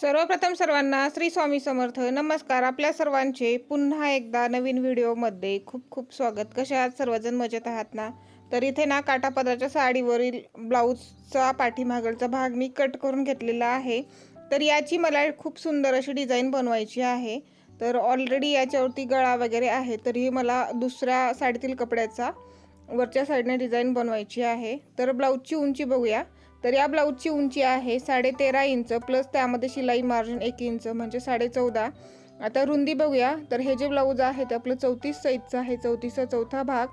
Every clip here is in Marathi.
सर्वप्रथम सर्वांना श्री स्वामी समर्थ. नमस्कार. आपल्या सर्वांचे पुन्हा एकदा नवीन व्हिडिओमध्ये खूप खूप स्वागत. कसे आहात? सर्वजण मजेत आहात ना? तर इथे ना काटापदराच्या साडीवरील ब्लाऊजचा पाठीमागलचा भाग मी कट करून घेतलेला आहे. तर याची मला खूप सुंदर अशी डिझाईन बनवायची आहे. तर ऑलरेडी याच्यावरती गळा वगैरे आहे तरीही मला दुसऱ्या साडीतील कपड्याचा वरच्या साईडने डिझाईन बनवायची आहे. तर ब्लाऊजची उंची बघूया. तर या ब्लाऊजची उंची आहे साडे तेरा इंच प्लस त्यामध्ये शिलाई मार्जिन एक इंच म्हणजे साडे चौदा आता रुंदी बघूया. तर हे जे ब्लाऊज आहे ते आपलं चौतीस साईजचं आहे चौतीसचा चौथा भाग.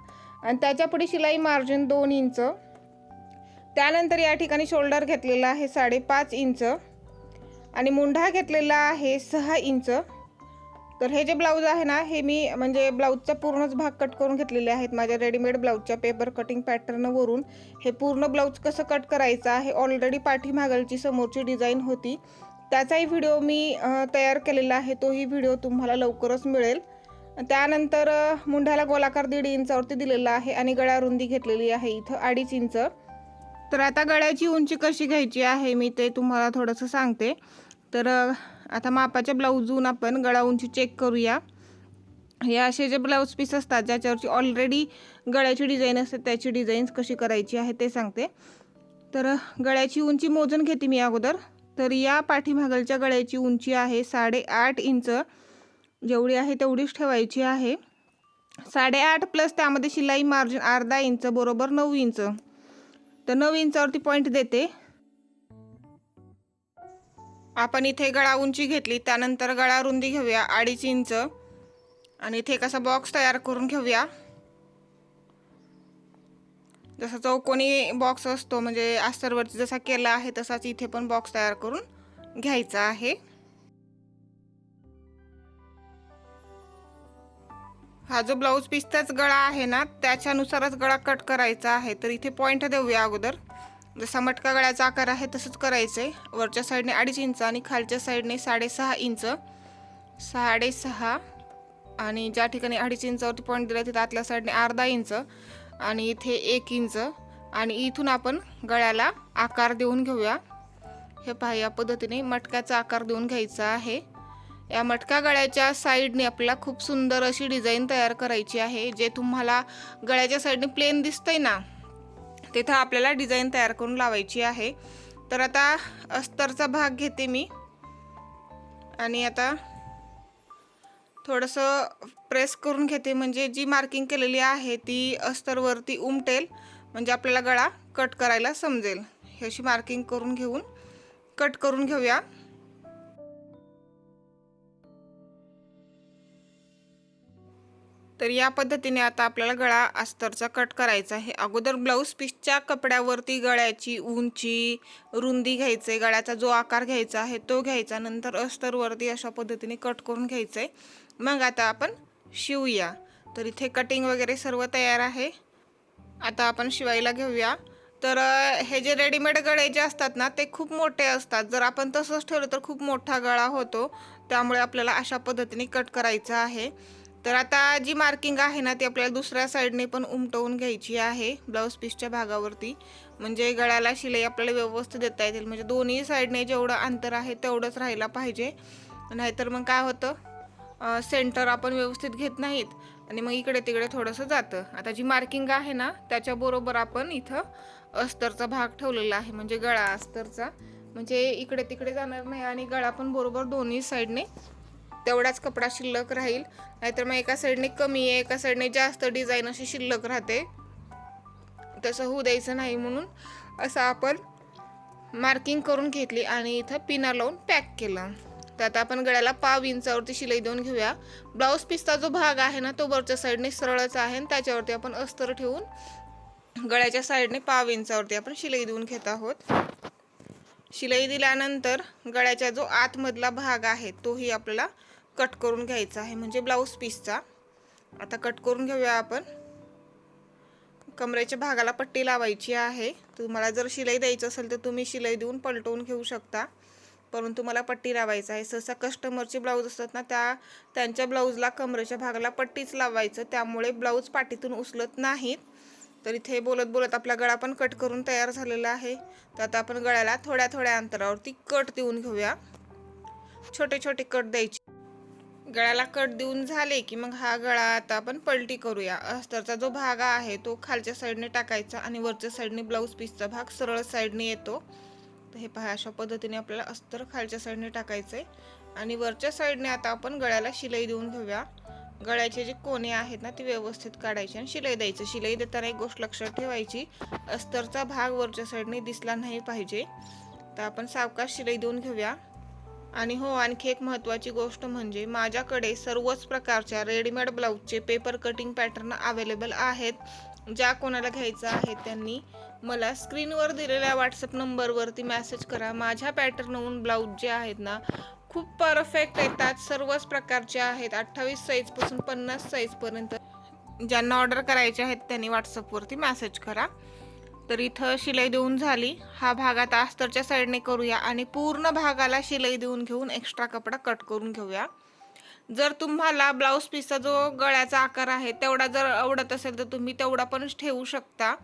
आणि त्याच्यापुढे शिलाई मार्जिन दोन इंच. त्यानंतर या ठिकाणी शोल्डर घेतलेला आहे साडेपाच इंच. आणि मुंढा घेतलेला आहे सहा इंच. तर हे जे ब्लाऊज आहे ना हे मी म्हणजे ब्लाऊजचा पूर्णच भाग कट करून घेतलेले आहेत. माझ्या रेडीमेड ब्लाऊजच्या पेपर कटिंग पॅटर्नवरून हे पूर्ण ब्लाऊज कसं कट करायचं आहे ऑलरेडी पाठीमागलची समोरची डिझाईन होती. त्याचाही व्हिडिओ मी तयार केलेला आहे. तोही व्हिडिओ तुम्हाला लवकरच मिळेल. त्यानंतर मुंढ्याला गोलाकार दीड इंचावरती दिलेला आहे आणि गळ्या रुंदी घेतलेली आहे इथं अडीच इंच. तर आता गळ्याची उंची कशी घ्यायची आहे मी ते तुम्हाला थोडंसं सांगते. तर आता मापाच्या ब्लाऊजून आपण गळा उंची चेक करूया. हे असे जे ब्लाऊज पीस असतात ज्याच्यावरची ऑलरेडी गळ्याची डिझाईन असते त्याची डिझाईन्स कशी करायची आहे ते सांगते. तर गळ्याची उंची मोजून घेते मी अगोदर. तर या पाठीमागलच्या गळ्याची उंची आहे साडेआठ इंच. जेवढी आहे तेवढीच ठेवायची आहे. साडेआठ प्लस त्यामध्ये शिलाई मार्जिन अर्धा इंच बरोबर नऊ इंच. तर नऊ इंचावरती पॉईंट देते. आपण इथे गळा उंची घेतली त्यानंतर गळा रुंदी घेऊया अडीच इंच. आणि इथे एक असा बॉक्स तयार करून घेऊया. जसा चौकोनी बॉक्स असतो म्हणजे आस्तरवरती जसा केला आहे तसाच इथे पण बॉक्स तयार करून घ्यायचा आहे. हा जो ब्लाऊज पीसचाच गळा आहे ना त्याच्यानुसारच गळा कट करायचा आहे. तर इथे पॉईंट देऊया अगोदर. जसा मटका गळ्याचा आकार आहे तसंच करायचं आहे वरच्या साईडने अडीच इंच आणि खालच्या साईडने साडेसहा इंच. साडेसहा आणि ज्या ठिकाणी अडीच इंचावरती पॉईंट दिला तिथं आतल्या साईडने अर्धा इंच आणि इथे एक इंच. आणि इथून आपण गळ्याला आकार देऊन घेऊया. हे पहा या पद्धतीने मटक्याचा आकार देऊन घ्यायचा आहे. या मटका गळ्याच्या साईडने आपल्याला खूप सुंदर अशी डिझाईन तयार करायची आहे जे तुम्हाला गळ्याच्या साईडने प्लेन दिसतंय ना तिथं आपल्याला डिझाईन तयार करून लावायची आहे. तर आता अस्तरचा भाग घेते मी. आणि आता थोडंसं प्रेस करून घेते. म्हणजे जी मार्किंग केलेली आहे ती अस्तरवरती उमटेल. म्हणजे आपल्याला गळा कट करायला समजेल. ही अशी मार्किंग करून घेऊन कट करून घेऊया. तर या पद्धतीने आता आपल्याला गळा अस्तरचा कट करायचा आहे. अगोदर ब्लाऊज पीसच्या कपड्यावरती गळ्याची उंची रुंदी घ्यायचे गळ्याचा जो आकार घ्यायचा आहे तो घ्यायचा नंतर अस्तरवरती अशा पद्धतीने कट करून घ्यायचं. आहे मग आता आपण शिवूया. तर इथे कटिंग वगैरे सर्व तयार आहे. आता आपण शिवायला घेऊया. तर हे जे रेडीमेड गळे जे असतात ना ते खूप मोठे असतात. जर आपण तसंच ठेवलं तर खूप मोठा गळा होतो. त्यामुळे आपल्याला अशा पद्धतीने कट करायचा आहे. तर आता जी मार्किंग आहे ना ती आपल्याला दुसऱ्या साईडने पण उमटवून घ्यायची आहे ब्लाऊज पीसच्या भागावरती. म्हणजे गळ्याला शिलाई आपल्याला व्यवस्थित देता येतील. म्हणजे दोन्ही साईडने जेवढं अंतर आहे तेवढंच राहायला पाहिजे. नाहीतर मग काय होतं? सेंटर आपण व्यवस्थित घेत नाहीत आणि मग इकडे तिकडे थोडंसं जातं. आता जी मार्किंग आहे ना त्याच्याबरोबर आपण इथं अस्तरचा भाग ठेवलेला आहे. म्हणजे गळा अस्तरचा. म्हणजे इकडे तिकडे जाणार नाही आणि गळा पण बरोबर दोन्ही साईडने तेवढाच कपडा शिल्लक राहील. नाहीतर मग एका साईडने कमी आहे एका साईडने जास्त डिझाईन अशी शिल्लक राहते. तसं होऊ द्यायचं नाही म्हणून असं आपण मार्किंग करून घेतली आणि इथं पिना लावून पॅक केलं. तर आता आपण गळ्याला पाव इंचावरती शिलाई देऊन घेऊया. ब्लाऊज पिसचा जो भाग आहे ना तो वरच्या साईडने सरळच आहे आणि त्याच्यावरती आपण अस्तर ठेवून गळ्याच्या साईडने पाव इंचावरती आपण शिलाई देऊन घेत आहोत. शिलाई दिल्यानंतर गळ्याचा जो आतमधला भाग आहे तोही आपल्याला कट करून घ्यायचा आहे म्हणजे ब्लाऊज पीसचा. आता कट करून घेऊया आपण. कमरेच्या भागाला पट्टी लावायची आहे. तुम्हाला जर शिलाई द्यायचं असेल तर तुम्ही शिलाई देऊन पलटवून घेऊ शकता. परंतु मला पट्टी लावायचं आहे. सहसा कस्टमरचे ब्लाऊज असतात ना त्या त्यांच्या ब्लाऊजला कमरेच्या भागाला पट्टीच लावायचं. त्यामुळे ब्लाऊज पाठीतून उचलत नाहीत. तर इथे बोलत बोलत आपला गळा पण कट करून तयार झालेला आहे. तर आता आपण गळ्याला थोड्या थोड्या अंतरावरती कट देऊन घेऊया. छोटे छोटे कट द्यायचे. गळ्याला कट देऊन झाले की मग हा गळा आता आपण पलटी करूया. अस्तरचा जो भाग आहे तो खालच्या साईडने टाकायचा आणि वरच्या साईडने ब्लाऊज पीसचा भाग सरळ साईडने येतो. तर हे पहा अशा पद्धतीने आपल्याला अस्तर खालच्या साईडने टाकायचं आहे आणि वरच्या साईडने आता आपण गळ्याला शिलाई देऊन घेऊया. गळ्याचे जे कोणे आहेत ना ते व्यवस्थित काढायचे आणि शिलाई द्यायचं. शिलाई देताना एक गोष्ट लक्षात ठेवायची अस्तरचा भाग वरच्या साईडने दिसला नाही पाहिजे. तर आपण सावकाश शिलाई देऊन घेऊया. आणि हो आणखी एक महत्त्वाची गोष्ट म्हणजे माझ्याकडे सर्वच प्रकारच्या रेडीमेड ब्लाऊजचे पेपर कटिंग पॅटर्न अवेलेबल आहेत. ज्या कोणाला घ्यायचं आहे त्यांनी मला स्क्रीनवर दिलेल्या व्हॉट्सअप नंबरवरती मॅसेज करा. माझ्या पॅटर्नहून ब्लाऊज जे आहेत ना खूप परफेक्ट येतात. सर्वच प्रकारचे आहेत. अठ्ठावीस साईजपासून पन्नास साईजपर्यंत ज्यांना ऑर्डर करायचे आहेत त्यांनी व्हॉट्सअपवरती मॅसेज करा. तर इथं शिलाई देऊन झाली. हा भाग आता अस्तरच्या साईडने करूया आणि पूर्ण भागाला शिलाई देऊन घेऊन एक्स्ट्रा कपडा कट करून घेऊया. जर तुम्हाला ब्लाऊज पीसचा जो गळ्याचा आकार आहे तेवढा जर आवडत असेल तर तुम्ही तेवढा पण ठेवू शकता.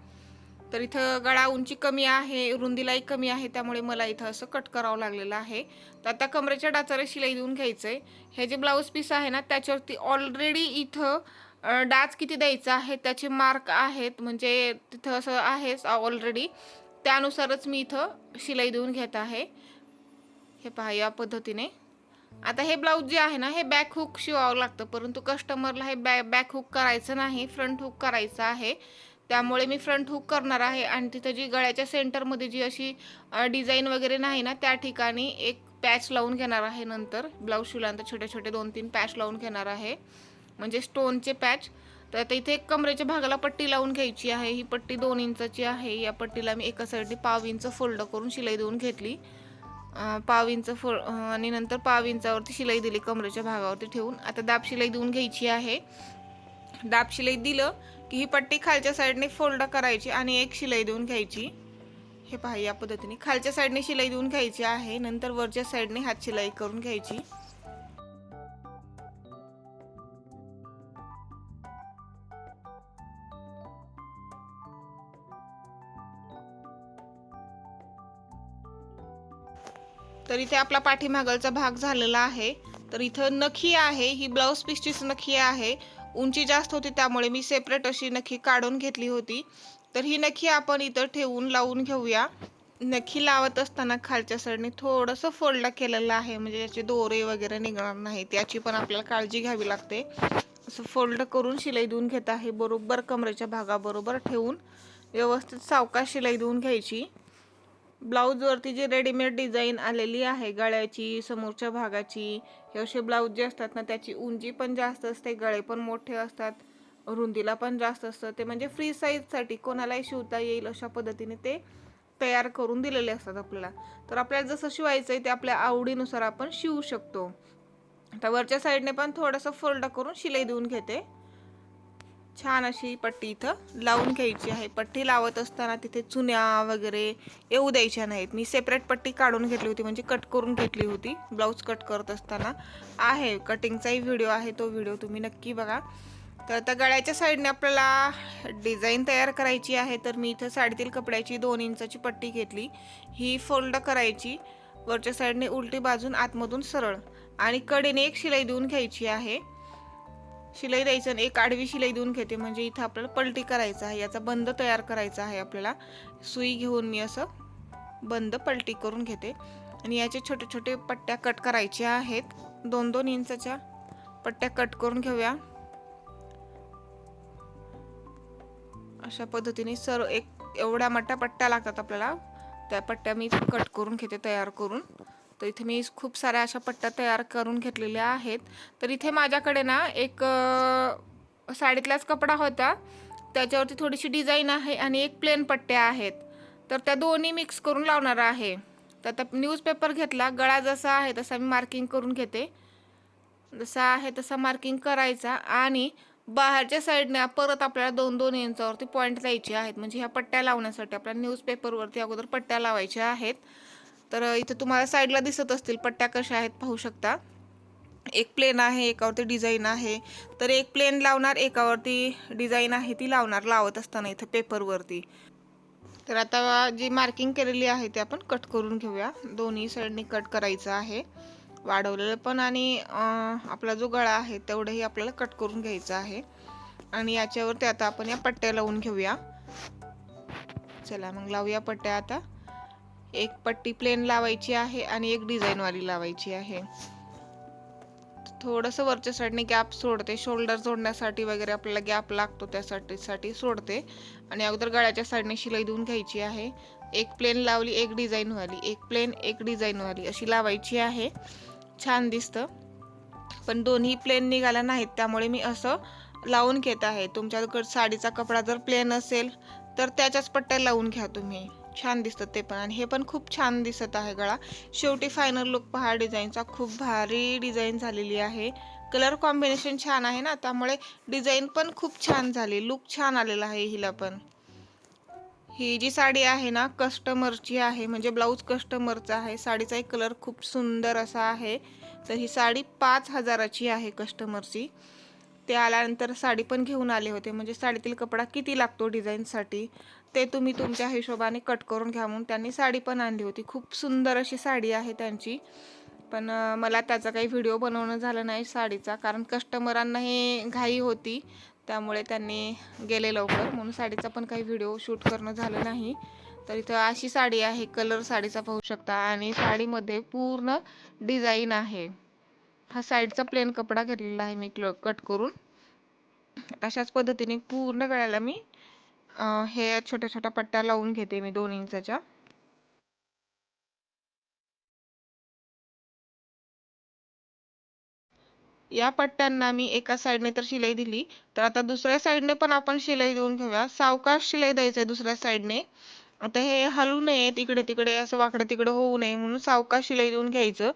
तर इथं गळा उंची कमी आहे रुंदीलाही कमी आहे त्यामुळे मला इथं असं कट करावं लागलेलं आहे. तर आता कमरेच्या डाचाला शिलाई देऊन घ्यायचं आहे हे जे ब्लाऊज पीस आहे ना त्याच्यावरती ऑलरेडी इथं डाच किती द्यायचा आहे त्याचे मार्क आहेत म्हणजे तिथं असं आहेच ऑलरेडी त्यानुसारच मी इथं शिलाई देऊन घेत आहे. हे पहा या पद्धतीने. आता हे ब्लाऊज जे आहे ना हे बॅक हुक शिवावं लागतं परंतु कस्टमरला हे बॅ बॅक हुक करायचं नाही फ्रंट हुक करायचं आहे. त्यामुळे मी फ्रंट हुक करणार आहे आणि तिथं जी गळ्याच्या सेंटरमध्ये जी अशी डिझाईन वगैरे नाही ना त्या ठिकाणी एक पॅच लावून घेणार आहे नंतर. ब्लाऊज शिवल्यानंतर छोटे छोटे दोन तीन पॅच लावून घेणार आहे. म्हणजे स्टोनचे पॅच तर आता इथे एक कमरेच्या भागाला पट्टी लावून घ्यायची आहे. ही पट्टी दोन इंचाची आहे. या पट्टीला मी एका साईडने पाव इंच फोल्ड करून शिलाई देऊन घेतली. पाव इंच फो आणि नंतर पाव इंचावरती शिलाई दिली कमरेच्या भागावरती ठेवून. आता दाब शिलाई देऊन घ्यायची आहे. दाब शिलाई दिलं की ही पट्टी खालच्या साईडने फोल्ड करायची आणि एक शिलाई देऊन घ्यायची. हे पहा या पद्धतीने खालच्या साईडने शिलाई देऊन घ्यायची आहे. नंतर वरच्या साईडने हात शिलाई करून घ्यायची. तर इथे आपला पाठीमागलचा भाग झालेला आहे. तर इथं नखी आहे ही ब्लाऊज पीसचीच नखी आहे. उंची जास्त होती त्यामुळे मी सेपरेट अशी नखी काढून घेतली होती. तर ही नखी आपण इथं ठेवून लावून घेऊया. नखी लावत असताना खालच्या साईडने थोडंसं फोल्ड केलेलं आहे. म्हणजे याचे दोरे वगैरे निघणार नाहीत याची पण आपल्याला काळजी घ्यावी लागते. असं फोल्ड करून शिलाई देऊन घेत आहे. बरोबर कमरेच्या भागाबरोबर ठेवून व्यवस्थित सावकाश शिलाई देऊन घ्यायची. ब्लाऊजवरती जी रेडीमेड डिझाईन आलेली आहे गळ्याची समोरच्या भागाची हे असे ब्लाऊज जे असतात ना त्याची उंची पण जास्त असते गळे पण मोठे असतात रुंदीला पण जास्त असतं ते म्हणजे फ्री साईजसाठी कोणालाही शिवता येईल अशा पद्धतीने ते तयार करून दिलेले असतात आपल्याला. तर आपल्याला जसं शिवायचं आहे ते आपल्या आवडीनुसार आपण शिवू शकतो. आता वरच्या साईडने पण थोडंसं फोल्ड करून शिलाई देऊन घेते. छान अशी पट्टी इथं लावून घ्यायची आहे. पट्टी लावत असताना तिथे चुन्या वगैरे येऊ द्यायच्या नाहीत. मी सेपरेट पट्टी काढून घेतली होती म्हणजे कट करून घेतली होती. ब्लाऊज कट करत असताना आहे. कटिंगचाही व्हिडिओ आहे तो व्हिडिओ तुम्ही नक्की बघा. तर आता गळ्याच्या साईडने आपल्याला डिझाईन तयार करायची आहे तर मी इथं साडीतील कपड्याची दोन इंचाची पट्टी घेतली. ही फोल्ड करायची. वरच्या साईडने उलटी बाजून आतमधून सरळ. आणि कडेने एक शिलाई देऊन घ्यायची आहे. शिलाई द्यायचं आणि एक आडवी शिलाई देऊन घेते. म्हणजे इथं आपल्याला पलटी करायचं आहे. याचा बंद तयार करायचा आहे आपल्याला. सुई घेऊन मी असं बंद पलटी करून घेते. आणि याचे छोटे छोटे पट्ट्या कट करायच्या आहेत. दोन दोन इंचाच्या पट्ट्या कट करून घेऊया. अशा पद्धतीने सर एक एवढ्या मोठ्या पट्ट्या लागतात आपल्याला. त्या पट्ट्या मी कट करून घेते तयार करून. तर इथे मी खूप साऱ्या अशा पट्ट्या तयार करून घेतलेल्या आहेत. तर इथे माझ्याकडे ना एक साडीतलाच कपडा होता. त्याच्यावरती थोडीशी डिझाईन आहे आणि एक प्लेन पट्ट्या आहेत. तर त्या दोन्ही मिक्स करून लावणार आहे. तर आता न्यूजपेपर घेतला. गळा जसा आहे तसा मी मार्किंग करून घेते. जसा आहे तसा मार्किंग करायचा आणि बाहेरच्या साईडने परत आपल्याला दोन दोन इंचावरती पॉईंट द्यायचे आहेत. म्हणजे ह्या पट्ट्या लावण्यासाठी आपल्याला न्यूजपेपरवरती अगोदर पट्ट्या लावायच्या आहेत. तर इथं तुम्हाला साईडला दिसत असतील पट्ट्या कशा आहेत पाहू शकता. एक प्लेन आहे एकावरती डिझाईन आहे. तर एक प्लेन लावणार एकावरती डिझाईन आहे ती लावणार लावत असताना इथं पेपरवरती तर आता जी मार्किंग केलेली आहे ती आपण कट करून घेऊया. दोन्ही साईडनी कट करायचं आहे. वाढवलेलं पण आणि आपला जो गळा आहे तेवढंही आपल्याला कट करून घ्यायचं आहे. आणि याच्यावरती आता आपण या पट्ट्या लावून घेऊया. चला मग लावूया पट्ट्या आता. एक पट्टी प्लेन लावायची आहे आणि एक डिझाईनवाली लावायची आहे. थोडंसं वरच्या साईडने गॅप सोडते. शोल्डर जोडण्यासाठी वगैरे आपल्याला गॅप लागतो त्यासाठी साठी सोडते. आणि अगोदर गळ्याच्या साईडने शिलाई देऊन घ्यायची आहे. एक प्लेन लावली एक डिझाईनवाली एक प्लेन एक डिझाईनवाली अशी लावायची आहे. छान दिसतं. पण दोन्ही प्लेन निघाल्या नाहीत त्यामुळे मी असं लावून घेत आहे. तुमच्याकडे साडीचा कपडा जर प्लेन असेल तर त्याच्याच पट्ट्या लावून घ्या तुम्ही. छान दिसतं ते पण. आणि हे पण खूप छान दिसत आहे गळा. शेवटी फायनल लुक पहा डिझाईनचा खूप भारी डिझाईन झालेली आहे. कलर कॉम्बिनेशन छान आहे ना त्यामुळे डिझाईन पण खूप छान झाली. लुक छान आलेला आहे हिला पण. ही जी साडी आहे ना कस्टमरची आहे म्हणजे ब्लाऊज कस्टमरचा आहे. साडीचा एक कलर खूप सुंदर असा आहे. तर ही साडी पाच हजाराची आहे कस्टमरची ते आल्यानंतर साडी पण घेऊन आले होते. म्हणजे साडीतील कपडा किती लागतो डिझाईनसाठी ते तुम्ही तुमच्या हिशोबाने कट करून घ्या म्हणून त्यांनी साडी पण आणली होती. खूप सुंदर अशी साडी आहे त्यांची. पण मला त्याचा काही व्हिडिओ बनवणं झालं नाही साडीचा कारण कस्टमरांना हे घाई होती. त्यामुळे त्यांनी गेले लवकर म्हणून साडीचा पण काही व्हिडिओ शूट करणं झालं नाही. तर इथं अशी साडी आहे कलर साडीचा पाहू शकता. आणि साडीमध्ये पूर्ण डिझाईन आहे. हा साईडचा प्लेन कपडा घेतलेला आहे मी कट करून. अशाच पद्धतीने पूर्ण गळ्याला मी हे छोट्या छोट्या पट्ट्या लावून घेते मी दोन इंचाच्या. या पट्ट्यांना मी एका साईडने तर शिलाई दिली. तर आता दुसऱ्या साईडने पण आपण शिलाई देऊन घेऊया. सावकाश शिलाई द्यायचंय दुसऱ्या साईडने आता हे हलू नये तिकडे तिकडे असं वाकडं तिकडे होऊ नये म्हणून सावकाश शिलाई देऊन घ्यायचं.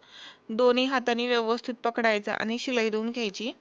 दोन्ही हाताने व्यवस्थित पकडायचं आणि शिलाई देऊन घ्यायची.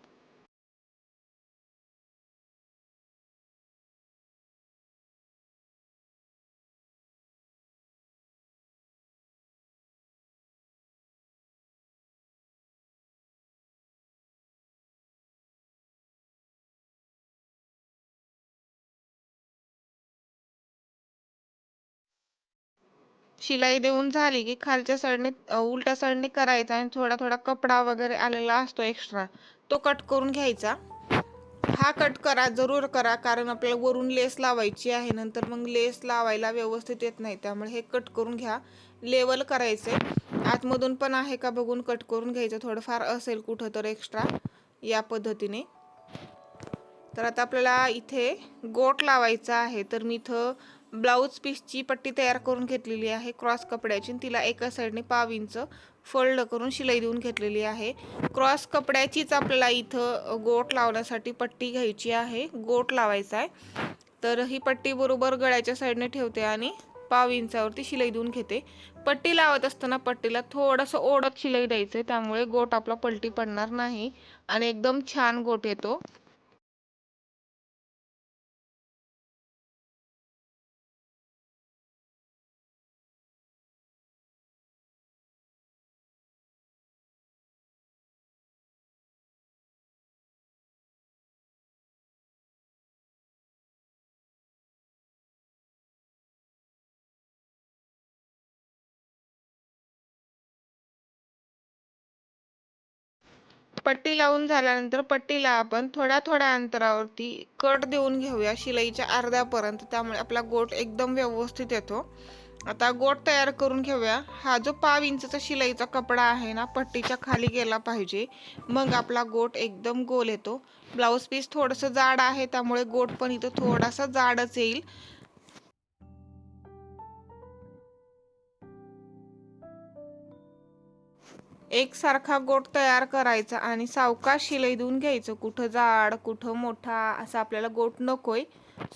शिलाई देऊन झाली की खालच्या साईडने उलट्या साईडने करायचा आणि थोडा थोडा कपडा वगैरे आलेला असतो एक्स्ट्रा तो कट करून घ्यायचा. हा कट करा जरूर करा कारण आपल्याला वरून लेस लावायची आहे. नंतर मग लेस लावायला व्यवस्थित येत नाही. त्यामुळे हे कट करून घ्या. लेवल करायचे. आतमधून पण आहे का बघून कट करून घ्यायचं. थोडंफार असेल कुठं तर एक्स्ट्रा या पद्धतीने. तर आता आपल्याला इथे गोट लावायचा आहे. तर मी इथं ब्लाऊज पीसची पट्टी तयार करून घेतलेली आहे. क्रॉस कपड्याची आणि तिला एका साईडने पाव इंच फोल्ड करून शिलाई देऊन घेतलेली आहे. क्रॉस कपड्याचीच आपल्याला इथं गोट लावण्यासाठी पट्टी घ्यायची आहे. गोट लावायचा आहे. तर ही पट्टी बरोबर गळ्याच्या साईडने ठेवते आणि पाव इंचावरती शिलाई देऊन घेते. पट्टी लावत असताना पट्टीला थोडंसं ओढत शिलाई द्यायचं त्यामुळे गोट आपला पलटी पडणार नाही आणि एकदम छान गोट येतो. पट्टी लावून झाल्यानंतर पट्टीला आपण थोड्या थोड्या अंतरावरती कट देऊन घेऊया शिलाईच्या अर्ध्यापर्यंत. त्यामुळे आपला गोट एकदम व्यवस्थित येतो. आता गोट तयार करून घेऊया. हा जो पाव इंचचा शिलाईचा कपडा आहे ना पट्टीच्या खाली गेला पाहिजे. मग आपला गोट एकदम गोल येतो. ब्लाऊज पीस थोडंसं जाड आहे त्यामुळे गोट पण इथं थोडासा जाडच येईल. एकसारखा गोट तयार करायचा आणि सावकाश शिलाई देऊन घ्यायचं. कुठं जाड कुठं मोठा असं आपल्याला गोट नकोय.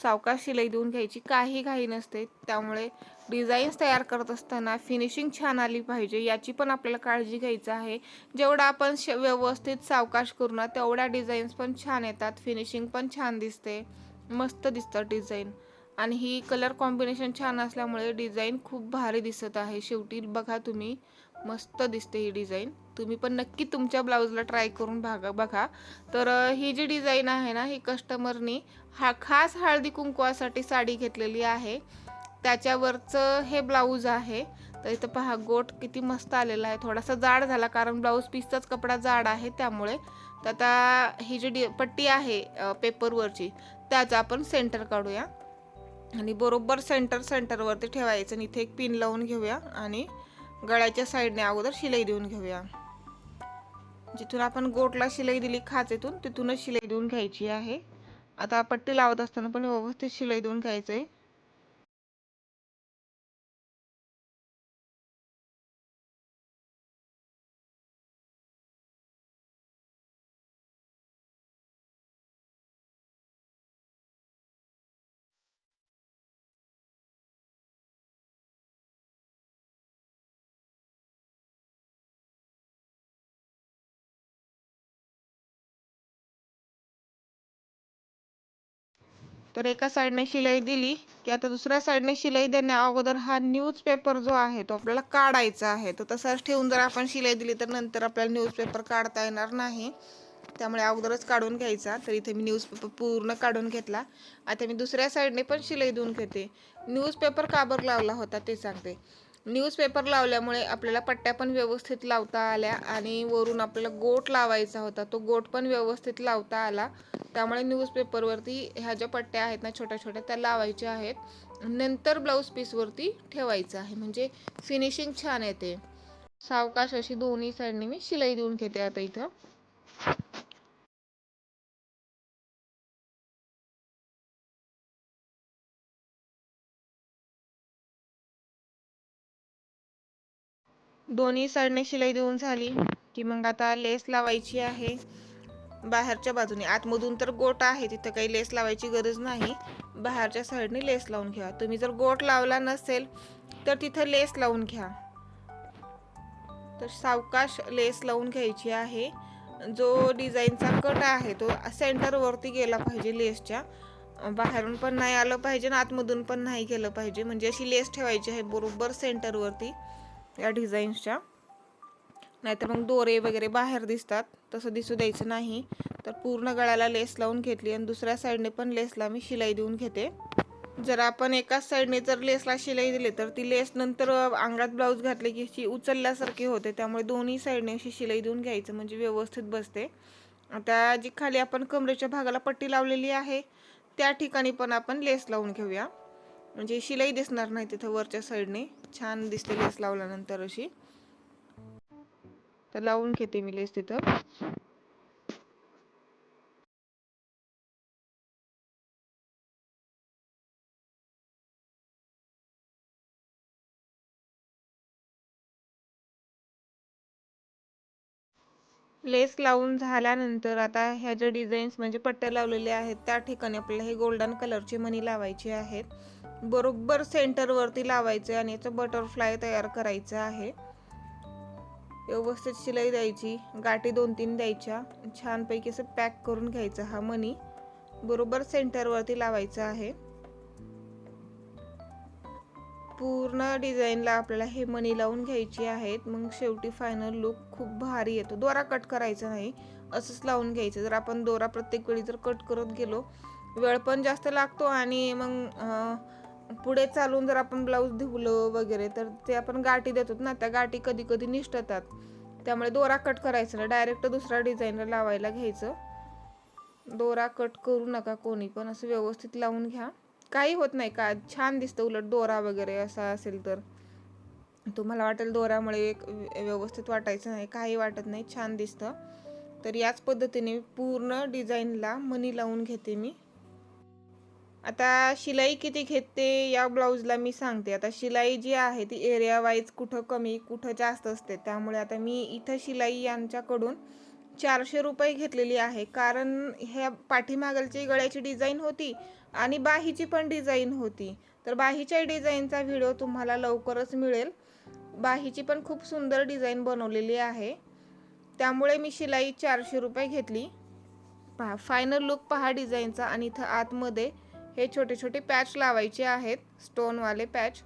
सावकाश शिलाई देऊन घ्यायची काही घाई नसते. त्यामुळे डिझाईन्स तयार करत असताना फिनिशिंग छान आली पाहिजे याची पण आपल्याला काळजी घ्यायची आहे. जेवढा आपण श व्यवस्थित सावकाश करू ना तेवढ्या डिझाईन्स पण छान येतात. फिनिशिंग पण छान दिसते. मस्त दिसतं डिझाईन. आणि ही कलर कॉम्बिनेशन छान असल्यामुळे डिझाईन खूप भारी दिसत आहे. शेवटी बघा तुम्ही मस्त दिसते ही डिझाईन तुम्ही पण नक्की तुमच्या ब्लाऊजला ट्राय करून बघा बघा. तर ही जी डिझाईन आहे ना ही कस्टमरनी हा खास हळदी कुंकवासाठी साडी घेतलेली आहे. त्याच्यावरचं हे ब्लाऊज आहे. तर इथं पहा गोट किती मस्त आलेला आहे. थोडासा जाड झाला कारण ब्लाऊज पीसचाच कपडा जाड आहे त्यामुळे. तर आता ही जी डि पट्टी आहे पेपरवरची त्याचा आपण सेंटर काढूया. आणि बरोबर सेंटर सेंटरवरती ठेवायचं आणि इथे एक पिन लावून घेऊया आणि गळ्याच्या साईडने अगोदर शिलाई देऊन घेऊया. जिथून आपण गोटला शिलाई दिली खाचेतून तिथूनच शिलाई देऊन घ्यायची आहे. आता पट्टी लावत असताना पण व्यवस्थित शिलाई देऊन घ्यायचं आहे तर एका साईडने शिलाई दिली की आता दुसऱ्या साईडने शिलाई देण्या अगोदर हा न्यूजपेपर जो आहे तो आपल्याला काढायचा आहे. तो तसाच ठेवून जर आपण शिलाई दिली तर नंतर आपल्याला न्यूजपेपर काढता येणार नाही. त्यामुळे अगोदरच काढून घ्यायचा. तर इथे मी न्यूजपेपर पूर्ण काढून घेतला. आता मी दुसऱ्या साईडने पण शिलाई देऊन घेते. न्यूजपेपर काबर लावला होता ते सांगते. न्यूजपेपर लावल्यामुळे आपल्याला पट्ट्या पण व्यवस्थित लावता आल्या आणि वरून आपल्याला गोट लावायचा होता. तो गोट पण व्यवस्थित लावता आला. त्यामुळे न्यूजपेपरवरती ह्या ज्या पट्ट्या आहेत ना छोट्या छोट्या त्या लावायच्या आहेत. नंतर ब्लाऊज पीसवरती ठेवायचं आहे. म्हणजे फिनिशिंग छान येते. सावकाश अशी दोन्ही साईडने मी शिलाई देऊन घेते आता इथं. दोन्ही साईडने शिलाई देऊन झाली की मग आता लेस लावायची आहे. बाहेरच्या बाजूने. आतमधून तर गोट आहे तिथं काही लेस लावायची गरज नाही. बाहेरच्या साईडने लेस लावून घ्या. तुम्ही जर गोट लावला नसेल तर तिथं लेस लावून घ्या. तर सावकाश लेस लावून घ्यायची आहे. जो डिझाईनचा कट आहे तो सेंटरवरती गेला पाहिजे लेसच्या. बाहेरून पण नाही आलं पाहिजे ना आतमधून पण नाही गेलं पाहिजे. म्हणजे अशी लेस ठेवायची आहे बरोबर सेंटरवरती या डिझाईन्सच्या. नाहीतर मग दोरे वगैरे बाहेर दिसतात. तसं दिसू द्यायचं नाही. तर पूर्ण गळ्याला लेस लावून घेतली आणि दुसऱ्या साईडने पण लेसला मी शिलाई देऊन घेते. जर आपण एकाच साईडने जर लेसला शिलाई दिली तर ती लेस नंतर अंगात ब्लाऊज घातले की अशी उचलल्यासारखी होते. त्यामुळे दोन्ही साईडने अशी शिलाई देऊन घ्यायचं म्हणजे व्यवस्थित बसते. आता जी खाली आपण कमरेच्या भागाला पट्टी लावलेली आहे त्या ठिकाणी पण आपण लेस लावून घेऊया. म्हणजे शिलाई दिसणार नाही तिथं वरच्या साईडने छान दिसते लेस लावल्यानंतर अशी. तर लावून घेते मी लेस तिथं लेस लावून झाल्यानंतर आता ह्या ज्या डिझाईन्स म्हणजे पट्ट्या लावलेल्या आहेत त्या ठिकाणी आपल्याला हे गोल्डन कलरची मणी लावायची आहेत बरोबर सेंटरवरती लावायचे आणि याचं बटरफ्लाय तयार करायचं आहे. व्यवस्थित शिलाई द्यायची गाठी दोन तीन द्यायच्या छानपैकी असं पॅक करून घ्यायचं हा मनी. बरोबर सेंटरवरती लावायचा आहे. पूर्ण डिझाईनला आपल्याला हे मनी लावून घ्यायची आहेत. मग शेवटी फायनल लुक खूप भारी येतो. दोरा कट करायचा नाही असंच लावून घ्यायचं. जर आपण दोरा प्रत्येक वेळी जर कट करत गेलो वेळ पण जास्त लागतो आणि मग पुढे चालून जर आपण ब्लाऊज धुवलं वगैरे तर ते आपण गाठी देतो ना त्या गाठी कधी कधी निष्ठतात. त्यामुळे दोरा कट करायचा ना डायरेक्ट दुसऱ्या डिझाईनला लावायला घ्यायचं. दोरा कट करू नका कोणी पण असं व्यवस्थित लावून घ्या. काही होत नाही का? छान दिसतं उलट दोरा वगैरे असा असेल तर. तुम्हाला वाटेल दोऱ्यामुळे एक व्यवस्थित वाटायचं नाही काही वाटत नाही छान दिसतं. तर याच पद्धतीने पूर्ण डिझाईनला मनी लावून घेते मी. आता शिलाई किती घेते या ब्लाऊजला मी सांगते. आता शिलाई जी आहे ती एरिया वाईज कुठं कमी कुठं जास्त असते. त्यामुळे आता मी इथं शिलाई यांच्याकडून चारशे रुपये घेतलेली आहे. कारण ह्या पाठीमागलची गळ्याची डिझाईन होती आणि बाहीची पण डिझाईन होती. तर बाहीच्या डिझाईनचा व्हिडिओ तुम्हाला लवकरच मिळेल. बाहीची पण खूप सुंदर डिझाईन बनवलेली आहे. त्यामुळे मी शिलाई चारशे रुपये घेतली. पहा फायनल लुक पहा डिझाईनचा आणि इथं आतमध्ये हे छोटे छोटे पॅच लावायचे आहेत स्टोनवाले पॅच.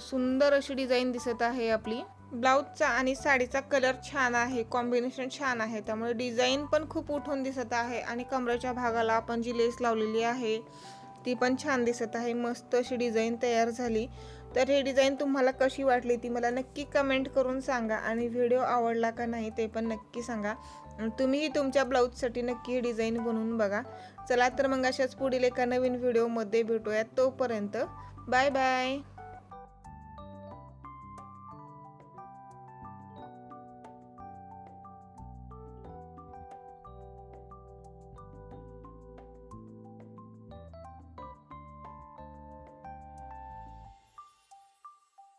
सुंदर अशी डिझाईन दिसत आहे आपली. ब्लाऊजचा आणि साडीचा कलर छान आहे कॉम्बिनेशन छान आहे. त्यामुळे डिझाईन पण खूप उठून दिसत आहे आणि कमरेच्या भागाला आपण जी लेस लावलेली आहे ती पण छान दिसत आहे. मस्त अशी डिझाईन तयार झाली. तर हे डिझाईन तुम्हाला कशी वाटली ती मला नक्की कमेंट करून सांगा आणि व्हिडिओ आवडला का नाही ते पण नक्की सांगा. तुम्हीही तुमच्या ब्लाऊजसाठी नक्की ही डिझाईन बनवून बघा. चला तर मग अशाच पुढील एका नवीन व्हिडिओमध्ये भेटूयात तोपर्यंत. Bye bye.